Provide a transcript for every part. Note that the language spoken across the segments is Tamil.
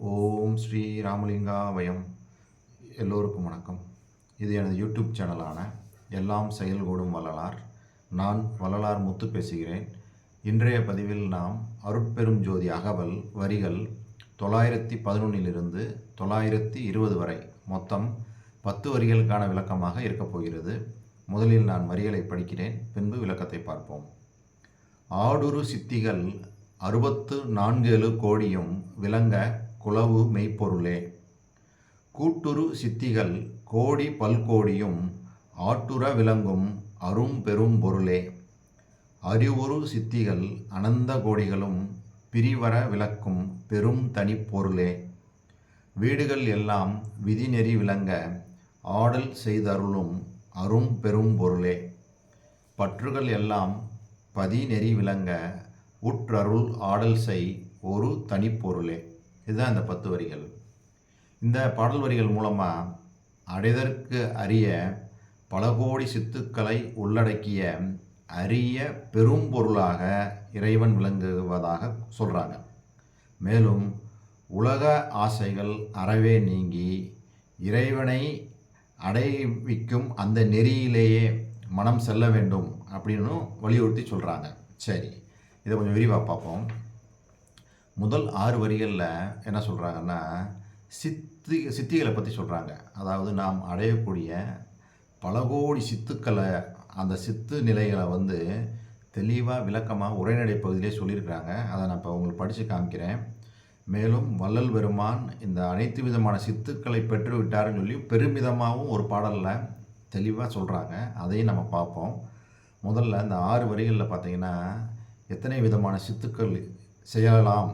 ஓம் ஸ்ரீ ராமலிங்காவயம் எல்லோருக்கும் வணக்கம். இது எனது யூடியூப் சேனலான எல்லாம் செயல்கூடும் வள்ளலார். நான் வள்ளலார் முத்து பேசுகிறேன். இன்றைய பதிவில் நாம் அருட்பெரும் ஜோதி அகவல் வரிகள் தொள்ளாயிரத்தி பதினொன்னிலிருந்து தொள்ளாயிரத்தி இருபது வரை மொத்தம் பத்து வரிகளுக்கான விளக்கமாக இருக்கப் போகிறது. முதலில் நான் வரிகளை படிக்கிறேன் பின்பு விளக்கத்தை பார்ப்போம். ஆடுரு சித்திகள் அறுபத்து நான்கு கோடியும் விளங்க குளவு மெய்ப்பொருளே. கூட்டுரு சித்திகள் கோடி பல்கோடியும் ஆட்டுற விளங்கும் அரும் பெரும் பொருளே. அறிவுறு சித்திகள் அனந்த கோடிகளும் பிரிவர விளக்கும் பெரும் தனிப்பொருளே வீடுகள் எல்லாம் விதிநெறி விளங்க ஆடல் செய்தருளும் அரும் பெரும் பொருளே. பற்றுகள் எல்லாம் பதிநெறி விளங்க உற்றருள் ஆடல் செய் ஒரு தனிப்பொருளே இதுதான் இந்த பத்து வரிகள். இந்த பாடல் வரிகள் மூலமாக அடைதற்கு அறிய பல கோடி சித்துக்களை உள்ளடக்கிய அரிய பெரும் பொருளாக இறைவன் விளங்குவதாக சொல்கிறாங்க மேலும் உலக ஆசைகள் அறவே நீங்கி இறைவனை அடைவிக்கும் அந்த நெறியிலேயே மனம் செல்ல வேண்டும் அப்படின்னு வலியுறுத்தி சொல்கிறாங்க சரி இதை கொஞ்சம் விரிவாக பார்ப்போம். முதல் ஆறு வரிகளில் என்ன சொல்கிறாங்கன்னா சித்தி சித்திகளை பற்றி சொல்கிறாங்க அதாவது நாம் அடையக்கூடிய பல கோடி சித்துக்களை அந்த சித்து நிலைகளை வந்து தெளிவாக விளக்கமாக உரைநடை பகுதியிலே சொல்லியிருக்கிறாங்க. அதை நான் இப்போ உங்களுக்கு படித்து காமிக்கிறேன். மேலும் வள்ளல் பெருமான் இந்த அனைத்து விதமான சித்துக்களை பெற்றுவிட்டாருன்னு சொல்லி பெருமிதமாகவும் ஒரு பாடலில் தெளிவாக சொல்கிறாங்க அதையும் நம்ம பார்ப்போம். முதல்ல இந்த ஆறு வரிகளில் பார்த்தீங்கன்னா எத்தனை விதமான சித்துக்கள் செய்யலாம்?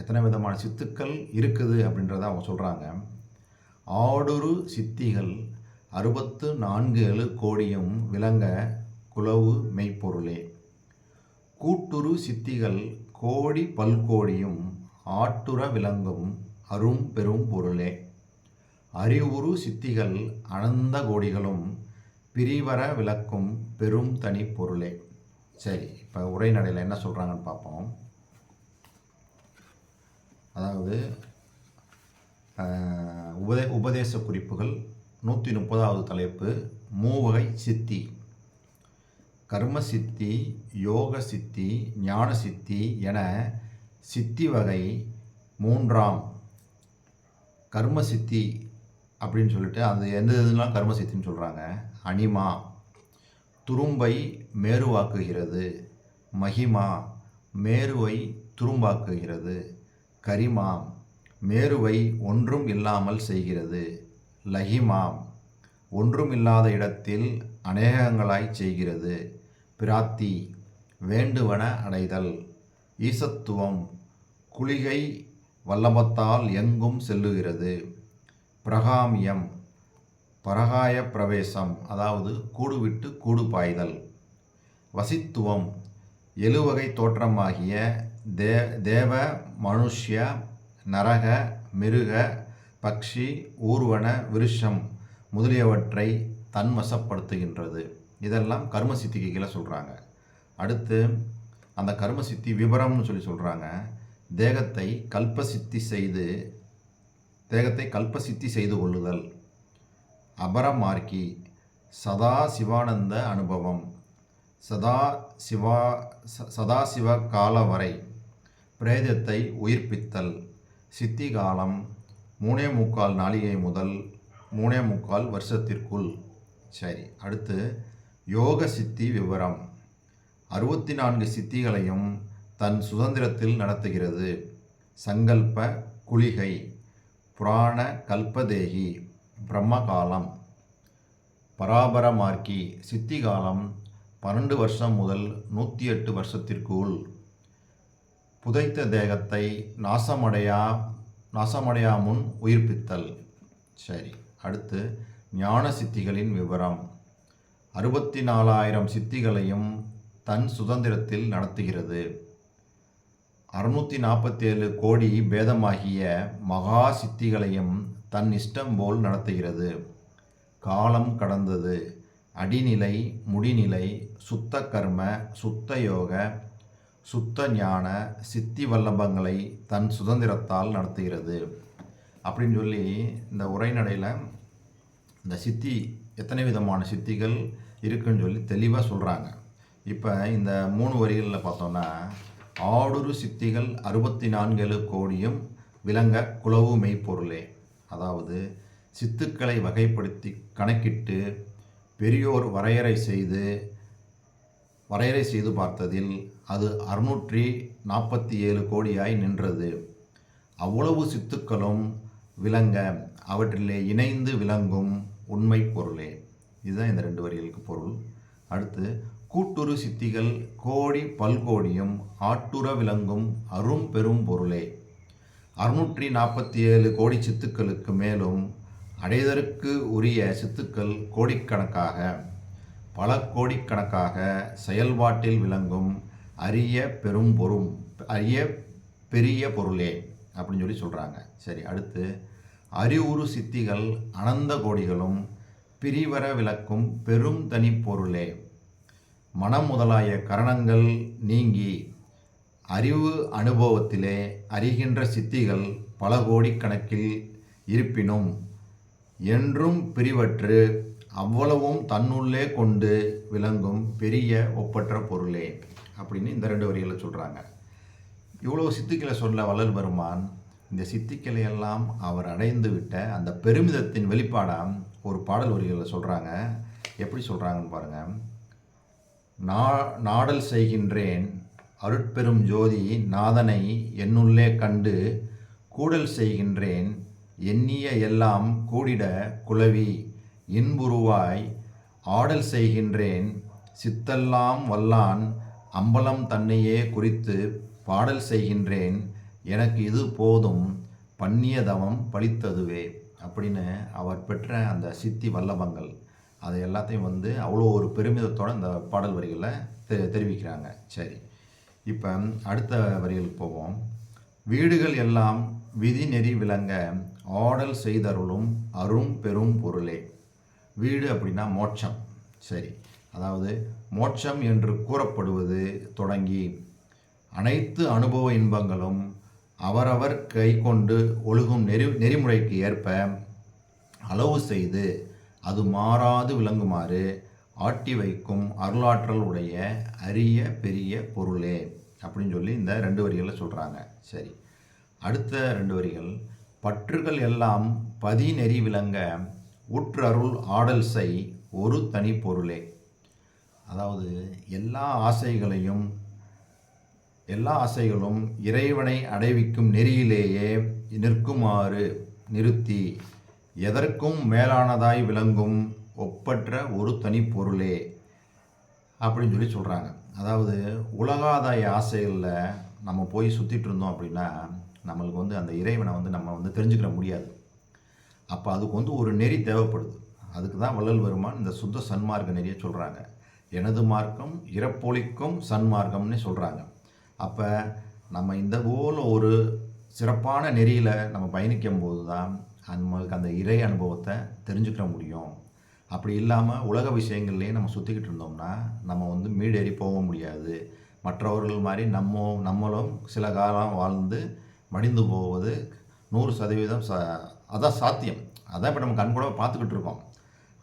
எத்தனை விதமான சித்துக்கள் இருக்குது அப்படின்றத அவங்க சொல்கிறாங்க ஆடுரு சித்திகள் அறுபத்து நான்கு எழு கோடியும் விளங்க குளவு மெய்ப்பொருளே. கூட்டுரு சித்திகள் கோடி பல்கோடியும் ஆட்டுற விளங்கும் அரும் பெரும் பொருளே. அறிவுறு சித்திகள் அனந்த கோடிகளும் பிரிவர விளக்கும் பெரும் தனி பொருளே. சரி இப்போ உரைநடையில் என்ன சொல்கிறாங்கன்னு பார்ப்போம். அதாவது உபதே உபதேச குறிப்புகள் நூற்றி முப்பதாவது தலைப்பு மூவகை சித்தி. கர்ம சித்தி யோக சித்தி ஞான சித்தி என சித்தி வகை மூன்றாம். கர்ம சித்தி அப்படின்னு சொல்லிட்டு அந்த எந்த இதுலாம் கர்ம சித்தின்னு சொல்கிறாங்க அனிமா துரும்பை மேருவாக்குகிறது. மகிமா. மேருவை துரும்பாக்குகிறது. கரிமாம் மேருவை ஒன்றும் இல்லாமல் செய்கிறது. லஹிமாம் ஒன்றும் இல்லாத இடத்தில் அநேகங்களாய் செய்கிறது. பிராத்தி வேண்டுவன அடைதல். ஈசத்துவம் குளிகை வல்லபத்தால் எங்கும் செல்லுகிறது. பிரகாமியம் பரகாய பிரவேசம் அதாவது கூடுவிட்டு கூடு பாய்தல். வசித்துவம் எழுவகை தோற்றமாகிய தே தேவ மனுஷ்ய நரக மிருக பக்ஷி ஊர்வன விருஷம் முதலியவற்றை தன்வசப்படுத்துகின்றது. இதெல்லாம் கர்ம சித்திக்கு கீழே சொல்கிறாங்க அடுத்து அந்த கர்ம சித்தி விபரம்னு சொல்லி சொல்கிறாங்க தேகத்தை கல்பசித்தி செய்து தேகத்தை கல்பசித்தி செய்து கொள்ளுதல். அபரமார்க்கி சதா சிவானந்த அனுபவம். சதா சிவா சதாசிவ கால வரை பிரேதத்தை உயிர்ப்பித்தல். சித்தி காலம் மூணே முக்கால் நாளிகை முதல் மூணே முக்கால் வருஷத்திற்குள். சரி அடுத்து யோக சித்தி விவரம். அறுபத்தி நான்கு சித்திகளையும் தன் சுதந்திரத்தில் நடத்துகிறது. சங்கல்ப குளிகை புராண கல்பதேகி பிரம்மகாலம். பராபரமார்க்கி சித்தி காலம் பன்னெண்டு வருஷம் முதல் நூற்றி எட்டு வருஷத்திற்குள். புதைத்த தேகத்தை நாசமடையா நாசமடையா முன் உயிர்ப்பித்தல். சரி அடுத்து ஞான சித்திகளின் விவரம். அறுபத்தி நாலாயிரம் சித்திகளையும் தன் சுதந்திரத்தில் நடத்துகிறது. அறுநூற்றி நாற்பத்தேழு கோடி பேதமாகிய மகா சித்திகளையும் தன் இஷ்டம் போல் நடத்துகிறது. காலம் கடந்தது. அடிநிலை முடிநிலை சுத்த கர்ம சுத்த யோக சுத்த ஞான சித்தி வல்லபங்களை தன் சுதந்திரத்தால் நடத்துகிறது. அப்படின்னு சொல்லி இந்த உரைநடையில் இந்த சித்தி எத்தனை விதமான சித்திகள் இருக்குன்னு சொல்லி தெளிவாக சொல்கிறாங்க இப்போ இந்த மூணு வரிகளில் பார்த்தோன்னா ஆடுரு சித்திகள் அறுபத்தி நான்கேழு கோடியும் விளங்க குளவு மெய்ப்பொருளே. அதாவது சித்துக்களை வகைப்படுத்தி கணக்கிட்டு பெரியோர் வரையறை செய்து வரையறை செய்து பார்த்ததில் அது அறுநூற்றி நாற்பத்தி ஏழு கோடியாய் நின்றது. அவ்வளவு சித்துக்களும் விளங்க அவற்றிலே இணைந்து விளங்கும் உண்மை பொருளே. இதுதான் இந்த ரெண்டு வரிகளுக்கு பொருள். அடுத்து கூட்டுரு சித்திகள் கோடி பல்கோடியும் ஆட்டுற விளங்கும் அரும் பெரும் பொருளே. அறுநூற்றி நாற்பத்தி ஏழு கோடி சித்துக்களுக்கு மேலும் அடைதற்கு உரிய சித்துக்கள் கோடிக்கணக்காக பல கோடிக்கணக்காக செயல்பாட்டில் விளங்கும் அரிய பெரும் பொரும் அரிய பெரிய பொருளே அப்படின்னு சொல்லி சொல்கிறாங்க சரி அடுத்து அறிவுறு சித்திகள் அனந்த கோடிகளும் பிரிவர விளக்கும் பெரும் தனி பொருளே. மனம் முதலாய கரணங்கள் நீங்கி அறிவு அனுபவத்திலே அறிகின்ற சித்திகள் பல கோடிக்கணக்கில் இருப்பினும் என்றும் பிரிவற்று அவ்வளவும் தன்னுள்ளே கொண்டு விளங்கும் பெரிய ஒப்பற்ற பொருளே. அப்படின்னு இந்த ரெண்டு வரிகளை சொல்கிறாங்க இவ்வளோ சித்துக்களை சொல்ல வள்ளல் பெருமான் இந்த சித்திக்களை எல்லாம் அவர் அடைந்து விட்ட அந்த பெருமிதத்தின் வெளிப்பாடாக ஒரு பாடல் வரிகளில் சொல்கிறாங்க எப்படி சொல்கிறாங்கன்னு பாருங்கள் நா நாடல் செய்கின்றேன் அருட்பெரும் ஜோதி நாதனை என்னுள்ளே கண்டு கூடல் செய்கின்றேன் எண்ணிய எல்லாம் கூடிட குலவி இன்புருவாய் ஆடல் செய்கின்றேன் சித்தெல்லாம் வல்லான் அம்பலம் தன்னையே குறித்து பாடல் செய்கின்றேன். எனக்கு இது போதும். பன்னியதவம் பழித்ததுவே. அப்படின்னு அவர் பெற்ற அந்த சித்தி வல்லபங்கள். அதை எல்லாத்தையும் வந்து அவ்வளோ ஒரு பெருமிதத்தோடு அந்த பாடல் வரிகளில் தெ தெரிவிக்கிறாங்க. சரி. இப்போ அடுத்த வரிகளுக்கு போவோம். வீடுகள் எல்லாம் விதி நெறி விளங்க ஆடல் செய்தருளும் அரும் பெரும் பொருளே. வீடு அப்படின்னா மோட்சம். சரி. அதாவது மோட்சம் என்று கூறப்படுவது தொடங்கி அனைத்து அனுபவ இன்பங்களும் அவரவர் கை கொண்டு ஒழுகும் நெறி நெறிமுறைக்கு ஏற்ப அளவு செய்து அது மாறாது விளங்குமாறு ஆட்டி வைக்கும் அருளாற்றல் உடைய அரிய பெரிய பொருளே அப்படின்னு சொல்லி இந்த ரெண்டு வரிகளில் சொல்கிறாங்க சரி. அடுத்த ரெண்டு வரிகள் பற்றுகள் எல்லாம் பதி நெறி விளங்க உற்றருள் ஆடல் செய் ஒரு தனி பொருளே. அதாவது எல்லா ஆசைகளையும் எல்லா ஆசைகளும் இறைவனை அடைவிக்கும் நெறியிலேயே நிற்குமாறு நிறுத்தி எதற்கும் மேலானதாய் விளங்கும் ஒப்பற்ற ஒரு தனி பொருளே அப்படின்னு சொல்லி சொல்கிறாங்க அதாவது உலகாதாய ஆசைகளில் நம்ம போய் சுற்றிட்டு இருந்தோம் அப்படின்னா நம்மளுக்கு வந்து அந்த இறைவனை வந்து நம்ம வந்து தெரிஞ்சுக்கிற முடியாது. அப்போ அதுக்கு வந்து ஒரு நெறி தேவைப்படுது. அதுக்கு தான் வள்ளல் வருமான் இந்த சுத்த சன்மார்க்க நெறியை சொல்கிறாங்க எனது மார்க்கம் இறப்பொழிக்கும் சன்மார்க்கம்னு சொல்கிறாங்க அப்போ நம்ம இந்த போல் ஒரு சிறப்பான நெறியில் நம்ம பயணிக்கும் போது தான் நம்மளுக்கு அந்த இறை அனுபவத்தை தெரிஞ்சுக்கிற முடியும். அப்படி இல்லாமல் உலக விஷயங்கள்லேயே நம்ம சுற்றிக்கிட்டு இருந்தோம்னா நம்ம வந்து மீடேறி போக முடியாது. மற்றவர்கள் மாதிரி நம்ம நம்மளும் சில காலம் வாழ்ந்து மடிந்து போவது நூறு சதவீதம் ச அதான் சாத்தியம். அதான் இப்போ நம்ம கண்கூட பார்த்துக்கிட்டு இருக்கோம்.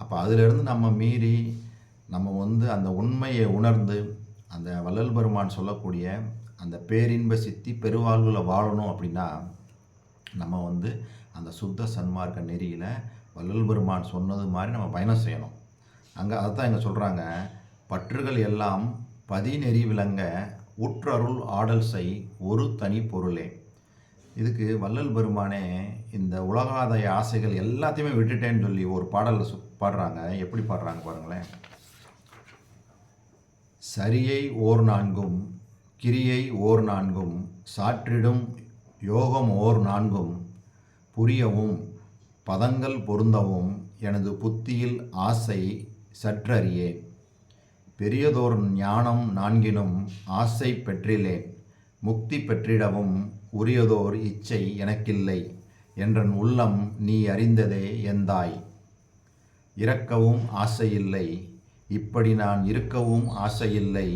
அப்போ அதிலிருந்து நம்ம மீறி நம்ம வந்து அந்த உண்மையை உணர்ந்து அந்த வள்ளல் பெருமான் சொல்லக்கூடிய அந்த பேரின்ப சித்தி பெருவாழ்வில் வாழணும் அப்படின்னா நம்ம வந்து அந்த சுத்த சன்மார்க்க நெறியில் வள்ளல் பெருமான் சொன்னது மாதிரி நம்ம பயணம் செய்யணும். அங்கே அதுதான் இங்கே சொல்கிறாங்க பற்றுகள் எல்லாம் பதிநெறி விளங்க உற்றருள் ஆடல் செய் ஒரு தனி பொருளே. இதுக்கு வள்ளல் பெருமானே இந்த உலகாதாய ஆசைகள் எல்லாத்தையுமே விட்டுட்டேன்னு சொல்லி ஒரு பாடலில் சு- பாடுறாங்க. எப்படி பாடுறாங்க பாருங்களேன். சரியை ஓர் நான்கும் கிரியை ஓர் நான்கும் சாற்றிடும் யோகம் ஓர் நான்கும் புரியவும் பதங்கள் பொருந்தவும் எனது புத்தியில் ஆசை சற்றறியேன் பெரியதோர் ஞானம் நான்கினும் ஆசை பெற்றிலேன் முக்தி பெற்றிடவும் உரியதோர் இச்சை எனக்கில்லை என்றன் உள்ளம் நீ அறிந்ததே எந்தாய். இறக்கவும் ஆசையில்லை இப்படி நான் இருக்கவும் ஆசையில்லை.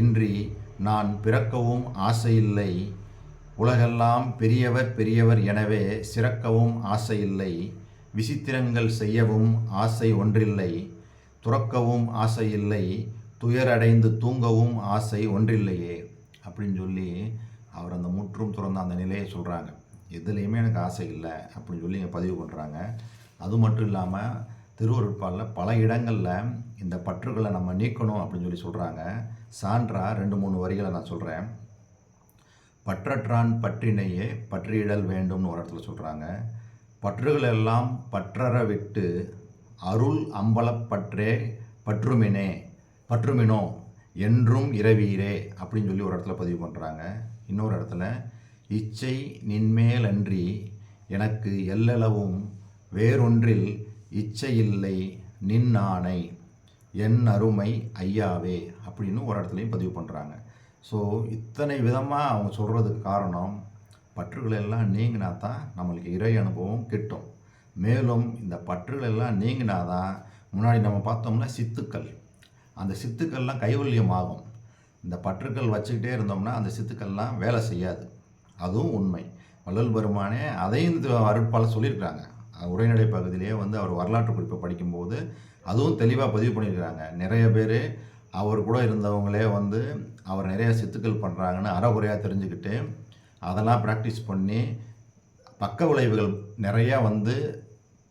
இன்றி நான் பிறக்கவும் ஆசையில்லை. உலகெல்லாம் பெரியவர் பெரியவர் எனவே சிறக்கவும் ஆசையில்லை. விசித்திரங்கள் செய்யவும் ஆசை ஒன்றில்லை. துறக்கவும் ஆசையில்லை. துயரடைந்து தூங்கவும் ஆசை ஒன்றில்லையே. அப்படின்னு சொல்லி அவர் அந்த முற்றும் துறந்த அந்த நிலையை சொல்கிறாங்க எதுலேயுமே எனக்கு ஆசை இல்லை அப்படின்னு சொல்லி இங்கே பதிவு பண்ணுறாங்க அது மட்டும் இல்லாமல் திருவருட்பாலில் பல இடங்களில் இந்த பற்றுகளை நம்ம நீக்கணும் அப்படின்னு சொல்லி சொல்கிறாங்க சான்றா ரெண்டு மூணு வரிகளை நான் சொல்கிறேன் பற்றற்றான் பற்றினையே பற்றியிடல் வேண்டும்னு ஒரு இடத்துல சொல்கிறாங்க பற்றுகள் எல்லாம் பற்றற விட்டு அருள் அம்பலப்பற்றே பற்றுமினே பற்றுமினோ என்றும் இரவீரே அப்படின்னு சொல்லி ஒரு இடத்துல பதிவு பண்ணுறாங்க இன்னொரு இடத்துல இச்சை நின்மேலன்றி எனக்கு எல்லளவும் வேறொன்றில் இச்சையில்லை நின் ஆணை என் அருமை ஐயாவே அப்படின்னு ஒரு இடத்துலையும் பதிவு பண்ணுறாங்க ஸோ இத்தனை விதமாக அவங்க சொல்கிறதுக்கு காரணம் பற்றுகள் எல்லாம் நீங்கினா தான் நம்மளுக்கு இறை அனுபவம் கிட்டும். மேலும் இந்த பற்றுகள் எல்லாம் நீங்கினா தான் முன்னாடி நம்ம பார்த்தோம்னா சித்துக்கள். அந்த சித்துக்கள்லாம் கைவல்யமாகும். இந்த பற்றுக்கள் வச்சுக்கிட்டே இருந்தோம்னா அந்த சித்துக்கள்லாம் வேலை செய்யாது. அதுவும் உண்மை. வள்ளல் பெருமானே அதையும் இந்த அருட்பால சொல்லியிருக்காங்க உரைநடை பகுதியிலேயே வந்து அவர் வரலாற்று குறிப்பை படிக்கும்போது அதுவும் தெளிவாக பதிவு பண்ணியிருக்கிறாங்க. நிறைய பேர் அவர் கூட இருந்தவங்களே வந்து அவர் நிறைய சித்துக்கள் பண்ணுறாங்கன்னு அறகுறையாக தெரிஞ்சுக்கிட்டு அதெல்லாம் ப்ராக்டிஸ் பண்ணி பக்க விளைவுகள் நிறையா வந்து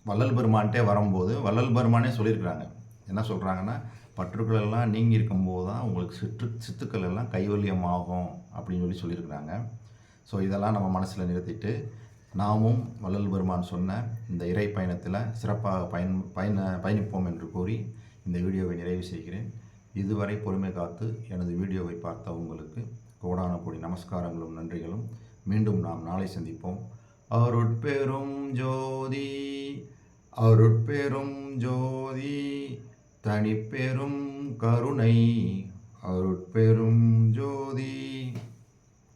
வள்ளல் பெருமான்ட்டே வரும்போது வள்ளல் பெருமானே சொல்லியிருக்கிறாங்க. என்ன சொல்கிறாங்கன்னா பற்றுக்கள் எல்லாம் நீங்கி இருக்கும்போது தான் உங்களுக்கு சிற்று சித்துக்கள் எல்லாம் கைவல்யமாகும் அப்படின்னு சொல்லி சொல்லியிருக்கிறாங்க. ஸோ இதெல்லாம் நம்ம மனசில் நிறுத்திட்டு நாமும் வள்ளல் பெருமான் சொன்ன இந்த இறை பயணத்தில் சிறப்பாக பயன் பயண பயணிப்போம் என்று கூறி இந்த வீடியோவை நிறைவு செய்கிறேன். இதுவரை பொறுமை காத்து எனது வீடியோவை பார்த்த உங்களுக்கு கோடான கோடி நமஸ்காரங்களும் நன்றிகளும். மீண்டும் நாம் நாளை சந்திப்போம். அருட்பெரும் ஜோதி அருட்பெரும் ஜோதி தனிப்பெரும் கருணை. அருட்பெரும் ஜோதி.